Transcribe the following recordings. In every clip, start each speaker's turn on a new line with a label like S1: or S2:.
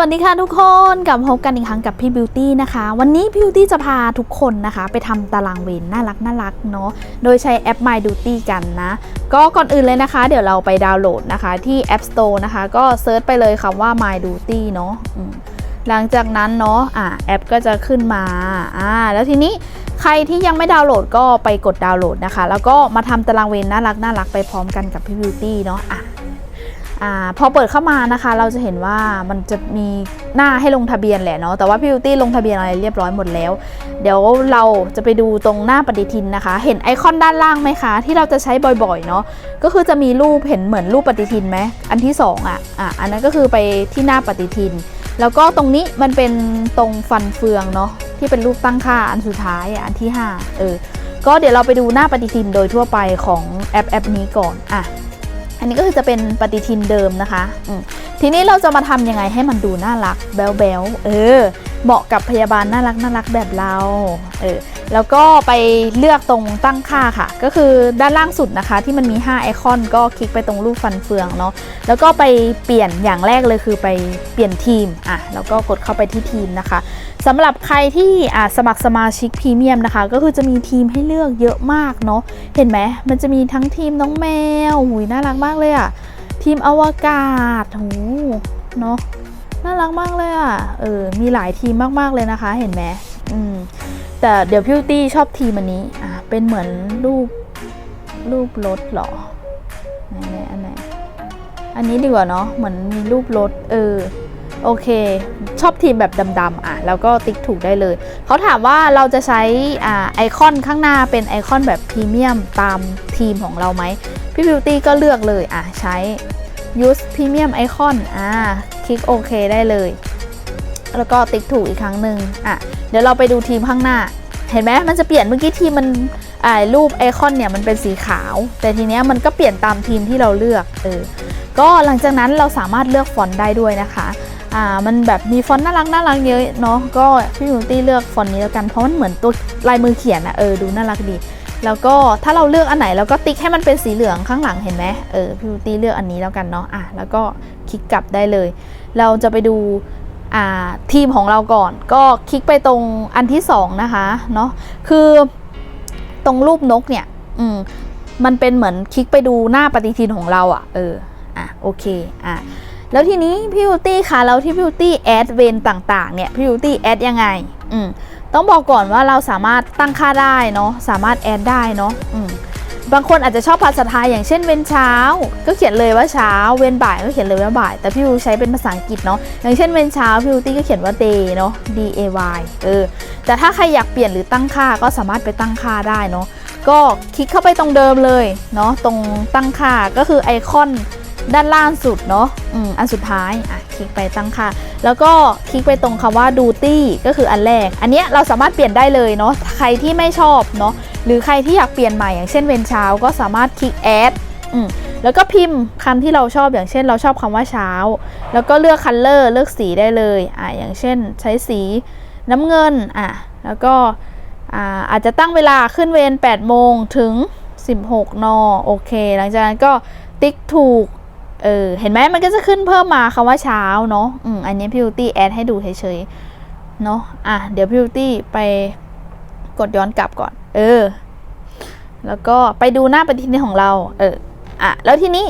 S1: วัสดีค่ะทุกคนกลับพบกันอีกครั้งกับพี่บิวตี้นะคะ วันนี้พี่บิวตี้จะพาทุกคนนะคะ ไปทำตารางเวรน่ารักน่ารักเนาะโดยใช้แอป My Duty กันนะ ก็ก่อนอื่นเลยนะคะ เดี๋ยวเราไปดาวน์โหลดนะคะที่ App Store นะคะ ก็เซิร์ชไปเลยคำว่า My Duty เนาะหลังจากนั้นเนาะอะแอปก็จะขึ้นมาอ่าแล้วทีนี้ใครที่ยังไม่ดาวน์โหลดก็ไปกดดาวน์โหลดนะคะ แล้วก็มาทำตารางเวรน่ารักน่ารักไปพร้อมกันกับพี่บิวตี้เนาะอะ อพอเปิดเข้ามานะคะ เราจะเห็นว่ามันจะมีหน้าให้ลงทะเบียนแหละเนาะแต่ว่าพี่บิวตี้ลงทะเบียนอะไรเรียบร้อยหมดแล้ว เดี๋ยวเราจะไปดูตรงหน้าปฏิทินนะคะ เห็นไอคอนด้านล่างไหมคะ ที่เราจะใช้บ่อยๆเนาะก็คือจะมีรูปเห็นเหมือนรูปปฏิทินไหมอันที่สองอะอะอันนั้นก็คือไปที่หน้าปฏิทิน แล้วก็ตรงนี้มันเป็นตรงฟันเฟืองเนาะที่เป็นรูปตั้งค่าอันสุดท้ายอันที่ห้าเออก็เดี๋ยวเราไปดูหน้าปฏิทินโดยทั่วไปของแอปแอปนี้ก่อนอะ อันนี้ก็คือจะเป็นปฏิทินเดิมนะคะทีนี้เราจะมาทำยังไงให้มันดูน่ารักแบ๊วๆเออ เหมาะกับพยาบาลน่ารักน่ารักแบบเรา เออ แล้วก็ไปเลือกตรงตั้งค่าค่ะ ก็คือด้านล่างสุดนะคะ ที่มันมี 5 ไอคอน ก็คลิกไปตรงรูปฟันเฟืองเนาะ แล้วก็ไปเปลี่ยนอย่างแรกเลยคือไปเปลี่ยนทีม อะ แล้วก็กดเข้าไปที่ทีมนะคะสำหรับใครที่อะสมัครสมาชิกพรีเมียมนะคะ ก็คือจะมีทีมให้เลือกเยอะมากเนาะ เห็นไหม มันจะมีทั้งทีมน้องแมว หุยน่ารักมากเลยอะทีมอวกาศโหเนาะ น่ารักมากเลยอะ เออ มีหลายทีมมากๆเลยนะคะ เห็นไหมอืม แต่เดี๋ยวพี่ตี้ชอบทีมอันนี้ อะ เป็นเหมือนรูป รูปรถเหรอไหนไหนอันไหน อันนี้ดีกว่าเนาะ เหมือนมีรูปรถ เออ โอเค ชอบทีมแบบดำๆอะ แล้วก็ติ๊กถูกได้เลย เขาถามว่าเราจะใช้อ่าไอคอนข้างหน้าเป็นไอคอนแบบพรีเมียมตามทีมของเราไหมพี่บิวตี้ก็เลือกเลย อะ ใช้ use premium icon อ่า คลิกโอเคได้เลย แล้วก็ติ๊กถูกอีกครั้งหนึ่งอะเดี๋ยวเราไปดูทีมข้างหน้า เห็นไหมมันจะเปลี่ยนเมื่อกี้ทีมมันรูปไอคอนเนี่ยมันเป็นสีขาว แต่ทีเนี้ยมันก็เปลี่ยนตามทีมที่เราเลือกเออก็หลังจากนั้นเราสามารถเลือกฟอนต์ได้ด้วยนะคะอ่ามันแบบมีฟอนต์น่ารักน่ารักเยอะเนาะก็พี่บิวตี้เลือกฟอนต์นี้แล้วกันเพราะมันเหมือนตัวลายมือเขียนอะเออดูน่ารักดี แล้วก็ถ้าเราเลือกอันไหนเราก็ติ๊กให้มันเป็นสีเหลืองข้างหลังเห็นไหมเออพี่บิวตี้เลือกอันนี้แล้วกันเนาะอะแล้วก็คลิกกลับได้เลย เราจะไปดูอ่าทีมของเราก่อน ก็คลิกไปตรงอันที่สองนะคะเนาะคือตรงรูปนกเนี่ยอืมมันเป็นเหมือนคลิกไปดูหน้าปฏิทินของเราอะ่ะเอออะโอเคอะ แล้วทีนี้พี่บิวตี้คะแล้วที่พี่บิวตี้แอดเวนต่างๆเนี่ยพี่บิวตี้แอดยังไงอืมต้องบอกก่อนว่าเราสามารถตั้งค่าได้เนาะสามารถแอดได้เนาะอืมบางคนอาจจะชอบภาษาไทยอย่างเช่นเว้นเช้า ก็เขียนเลยว่าเช้า เว้นบ่ายก็เขียนเลยว่าบ่าย แต่พี่วิวใช้เป็นภาษาอังกฤษเนาะอย่างเช่นเว้นเช้าพี่วิวตี้ก็เขียนว่า day เนาะ d a y เออแต่ถ้าใครอยากเปลี่ยนหรือตั้งค่าก็สามารถไปตั้งค่าได้เนาะก็คลิกเข้าไปตรงเดิมเลยเนาะตรงตั้งค่าก็คือไอคอน ด้านล่างสุดเนาะอืมอันสุดท้ายอะคลิกไปตั้งค่า แล้วก็คลิกไปตรงคำว่า duty ก็คืออันแรก อันเนี้ยเราสามารถเปลี่ยนได้เลยเนาะใครที่ไม่ชอบเนาะหรือใครที่อยากเปลี่ยนใหม่อย่างเช่นเวนเช้าก็สามารถคลิก add อืมแล้วก็พิมพ์คำที่เราชอบอย่างเช่นเราชอบคำว่าเช้า แล้วก็เลือก color เลือกสีได้เลยอะอย่างเช่นใช้สีน้ำเงินอะแล้วก็อ่าอาจจะตั้งเวลาขึ้นเวร8โมงถึง 16 น โอเค หลังจากนั้นก็ติ๊กถูก เออ เห็นไหมมันก็จะขึ้นเพิ่มมาคำว่าเช้าเนาะอืมอันนี้พิวตี้แอดให้ดูเฉยๆ เนาะอะ เดี๋ยวพิวตี้ไปกดย้อนกลับก่อน เออ แล้วก็ไปดูหน้าปฏิทินของเรา เออ อะ แล้วทีนี้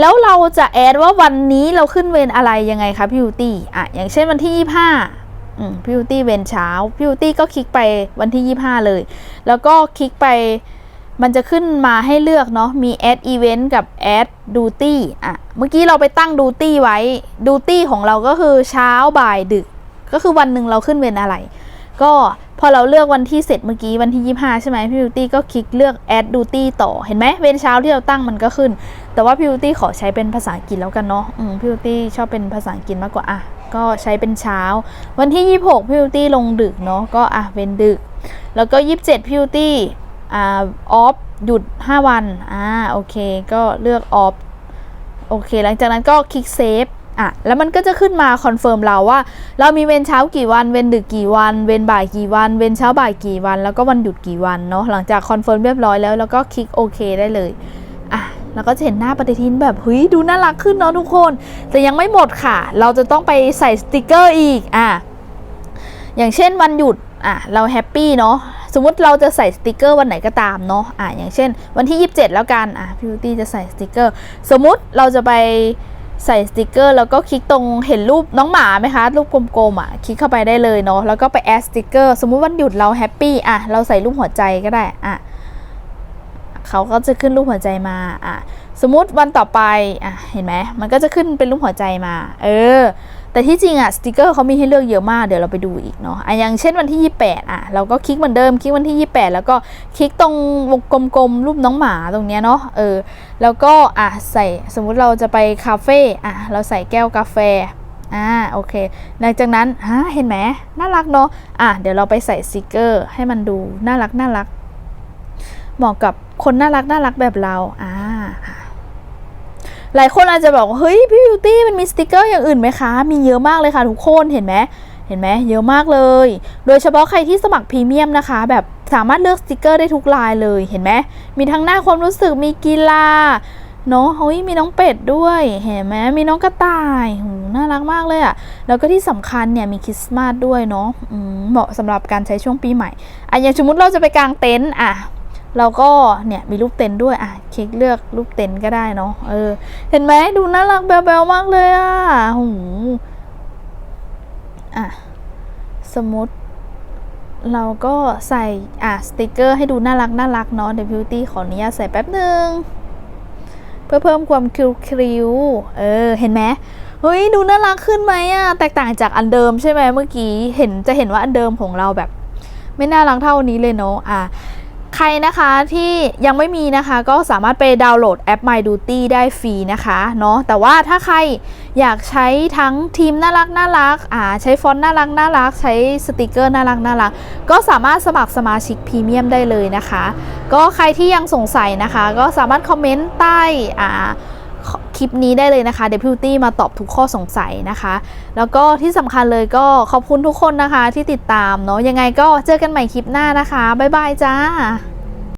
S1: แล้วเราจะแอดว่าวันนี้เราขึ้นเวรอะไรยังไงคะพิวตี้ อะ อย่างเช่นวันที่ 25พิวตี้เวรเช้าพิวตี้ก็คลิกไปวันที่ 25 เลย แล้วก็คลิกไป มันจะขึ้นมาให้เลือกเนาะ มี add event กับ add duty อะ เมื่อกี้เราไปตั้ง duty ไว้ duty ของเราก็คือเช้าบ่ายดึก ก็คือวันหนึ่งเราขึ้นเวรอะไร ก็พอเราเลือกวันที่เสร็จเมื่อกี้วันที่ 25 ใช่ไหมพี่บิวตี้ก็คลิกเลือก add duty ต่อ เห็นไหมเวรเช้าที่เราตั้งมันก็ขึ้น แต่ว่าพี่บิวตี้ขอใช้เป็นภาษาอังกฤษแล้วกันเนาะอืมพี่บิวตี้ชอบเป็นภาษาอังกฤษมากกว่า อะ ก็ใช้เป็นเช้า วันที่ 26พี่บิวตี้ลงดึกเนาะ ก็อะเป็นดึก แล้วก็ 27พี่บิวตี้ ออฟหยุด 5 วัน อ่า โอเค ก็เลือกออฟ โอเค หลังจากนั้นก็คลิกเซฟอะ แล้วมันก็จะขึ้นมาคอนเฟิร์มเราว่า เรามีเวรเช้ากี่วัน เวรดึกกี่วัน เวรบ่ายกี่วัน เวรเช้าบ่ายกี่วัน แล้วก็วันหยุดกี่วันเนาะ หลังจากคอนเฟิร์มเรียบร้อยแล้ว แล้วก็คลิกโอเคได้เลย อะแล้วก็จะเห็นหน้าปฏิทินแบบเฮ้ยดูน่ารักขึ้นเนาะทุกคน แต่ยังไม่หมดค่ะ เราจะต้องไปใส่สติกเกอร์อีก อะ อย่างเช่นวันหยุด อะ เราแฮปปี้เนาะ สมมติเราจะใส่สติกเกอร์วันไหนก็ตามเนาะอะอย่างเช่น วันที่ 27 แล้วกันอะพิวตี้จะใส่สติกเกอร์ สมมติเราจะไปใส่สติกเกอร์ แล้วก็คลิกตรงเห็นรูปน้องหมาไหมคะ รูปกลมๆอะคลิกเข้าไปได้เลยเนาะแล้วก็ไปแอดสติกเกอร์ สมมุติวันหยุดเราแฮปปี้อะเราใส่รูปหัวใจก็ได้อะเขาก็จะขึ้นรูปหัวใจมาอะสมมุติวันต่อไปอะเห็นไหมมันก็จะขึ้นเป็นรูปหัวใจมา เออ แต่ที่จริงอะสติกเกอร์เขามีให้เลือกเยอะมากเดี๋ยวเราไปดูอีกเนาะอะอย่างเช่นวันที่ 28อะเราก็คลิกเหมือนเดิมคลิกวันที่ 28 แล้วก็คลิกตรงวงกลมๆรูปน้องหมาตรงเนี้ยเนาะเออแล้วก็อะใส่สมมุติเราจะไปคาเฟ่อะเราใส่แก้วกาแฟอ่าโอเค หลังจากนั้นฮะเห็นไหมน่ารักเนาะอะเดี๋ยวเราไปใส่สติกเกอร์ให้มันดูน่ารักน่ารักเหมาะกับคนน่ารักน่ารักแบบเราอ่า หลายคนอาจจะบอกว่าเฮ้ยพี่บิวตี้มันมีสติกเกอร์อย่างอื่นไหมคะ มีเยอะมากเลยค่ะทุกคนเห็นไหมเห็นไหมเยอะมากเลย โดยเฉพาะใครที่สมัครพรีเมียมนะคะ แบบสามารถเลือกสติกเกอร์ได้ทุกลายเลยเห็นไหมมีทั้งหน้าความรู้สึกมีกีฬาเนาะเฮ้ยมีน้องเป็ดด้วย เห็นไหมมีน้องกระต่ายหูน่ารักมากเลยอะ่ะ แล้วก็ที่สำคัญเนี่ยมีคริสต์มาสด้วยเนาะเหมาะสำหรับการใช้ช่วงปีใหม่อะอย่างสมมติเราจะไปกางเต็นท์อะ เราก็เนี่ยมีรูปเต็นด้วยอะคลิกเลือกรูปเต็นก็ได้เนาะเออ เห็นไหมดูน่ารักแบลๆมากเลยอะหูอะสมมติเราก็ใส่อะสติกเกอร์ให้ดูน่ารักน่ารักเนาะเดี๋ยวพิวตี้ขออนุญาตใส่แป๊บหนึ่งเพื่อเพิ่มความคิวคิวเออ เห็นไหมเฮ้ยดูน่ารักขึ้นไหมอะแตกต่างจากอันเดิมใช่ไหมเมื่อกี้เห็นจะเห็นว่าอันเดิมของเราแบบ ไม่น่ารักเท่านี้เลยเนาะอะ ใครนะคะที่ยังไม่มีนะคะก็สามารถไปดาวน์โหลดแอป My Duty ได้ฟรีนะคะเนาะแต่ว่าถ้าใครอยากใช้ทั้งทีมน่ารักน่ารักอ่าใช้ฟอนต์น่ารักน่ารัก ใช้สติกเกอร์น่ารักน่ารัก ก็สามารถสมัครสมาชิกพรีเมียมได้เลยนะคะ ก็ใครที่ยังสงสัยนะคะ ก็สามารถคอมเมนต์ใต้อ่า คลิปนี้ได้เลยนะคะเดบิวตี้มาตอบทุกข้อสงสัยนะคะ แล้วก็ที่สำคัญเลยก็ขอบคุณทุกคนนะคะที่ติดตามเนาะยังไงก็เจอกันใหม่คลิปหน้านะคะ บ๊ายบายจ้า